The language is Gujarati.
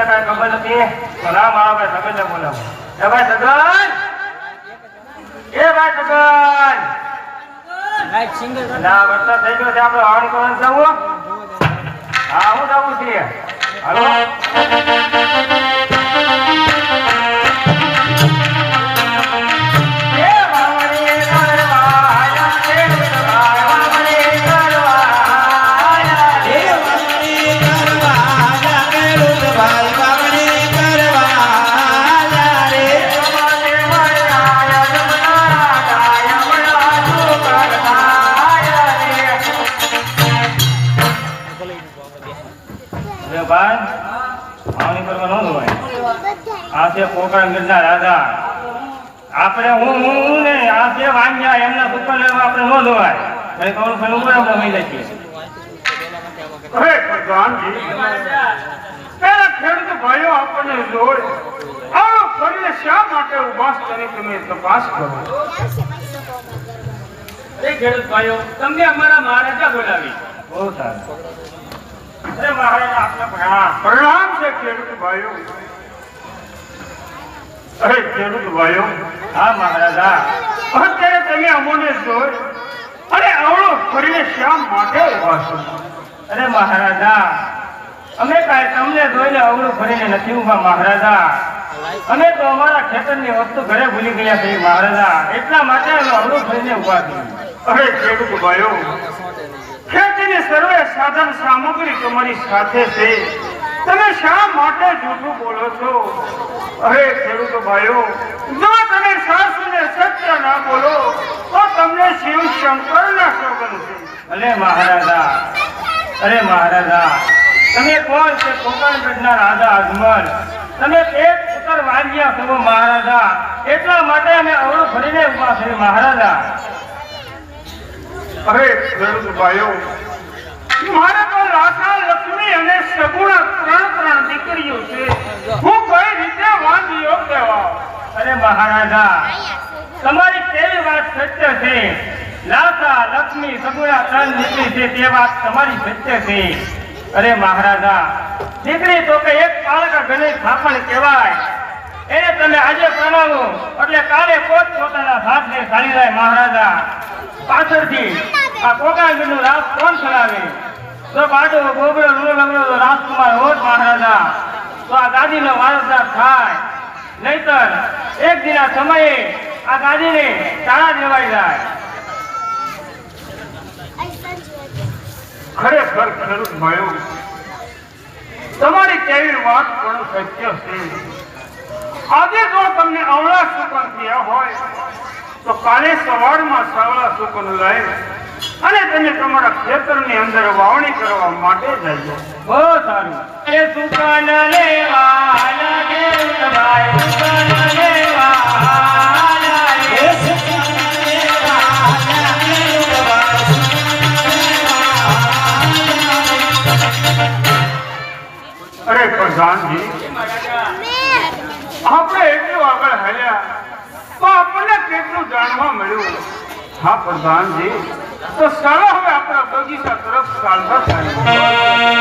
ભાઈ કઈ ખબર નથી. તો ના મારા ભાઈ સગનને બોલાવો. એ ભાઈ સગન! એ ભાઈ સગન! ના વરસાદ થઈ ગયો છે આપણે વાવણી કરવાનું જવું હા હું જવું છીએ હાલો? ભાઈ, વાવણી કરવા ન જવાય. આ છે કોકણગઢના રાજા. આપણે હું હું ને આ છે વાંગ્યા એમના ઉપર લેવા આપણે ન જોવાય. કઈ કોણ છું ઉપર આપણે મહી લખીએ હે ભગવાનજી પેલા ખેડૂત ભાઈઓ આપણને જોડ આવો ફરીને શા માટે ઉપાસ કરી તમે તપાસ કરો. એ ખેડૂત ભાઈઓ તમને અમારા મહારાજા બોલાવી. બહુ સારું. અમે કાંઈ તમને જોઈને અવળું નથી અમે તો અમારા ખેતરની વસ્તુ ઘરે ભૂલી ગયા છે મહારાજા. એટલા માટે અમે અવળું ફરીને ઊભા થયું અરે ખેડૂત ભાઈઓ ખેતીની સર્વે સાધન સામગ્રી તમારી સાથે છે. તમે શા માટે જૂઠું બોલો છો? અરે ખેડૂત ભાઈઓ, જો તમે સાસુને સત્ય ના બોલો, તો તમને શિવ શંકરના સોગંદ છે અરે મહારાજા અરે મહારાજા, તમે કોણ છે? કોકણગઢના રાજા, અજમલ. તમે એક પુત્ર વાંજ્યા છો મહારાજા. એટલા માટે અમે અવળું ફરીને ઊભા છીએ, મહારાજા. અરે ખેડૂત ભાઈઓ. મારે તો રાધા, લક્ષ્મી અને સગુણા ત્રણ ત્રણ દીકરીઓ છે. હું કઈ રીતે વાંધીઓ કહેવા અરે, મહારાજા, તમારી કેવી વાત સત્ય છે? લાતા લક્ષ્મી, સગુણા ત્રણ દીકરી છે, તે વાત તમારી સત્ય છે. અરે, મહારાજા, દીકરી તો કે એક પાળકા ઘણી થાપણ કહેવાય. એને તમે આજે પ્રણાવો એટલે કાલે કોચ પોતાના હાથને સારી જાય મહારાજા. પાછળથી આ કોકાગીરનું રાસ કોણ ચલાવે? તો બાજુ ગોબરો રૂલો લગડો તો રાજકુમાર હોત મહારાજા. તો આ ગાદીનો વારસદાર થાય. નહીતર એક દિના સમયે આ ગાદીને તાળા દેવાઈ જાય. ખરેખર ખેડૂત ભાઈઓ તમારી કેવી વાત પણ સત્ય છે. આજે જો તમને અવળા સુપર થયા હોય તો કાલે સવારમાં સાવળા સુકન લાવી અને તમે તમારા ખેતરની અંદર વાવણી કરવા માટે જઈએ બહુ સારું. એ સુકન લેવા લાગે ભાઈ સુકન લેવા અરે પ્રધાનજી આપણે એટલું આગળ હાલ્યા. જાણવા મળ્યું. હા પ્રધાનજી. તો ચાલો હવે આપણા બગીચા તરફ ચાલતા થાય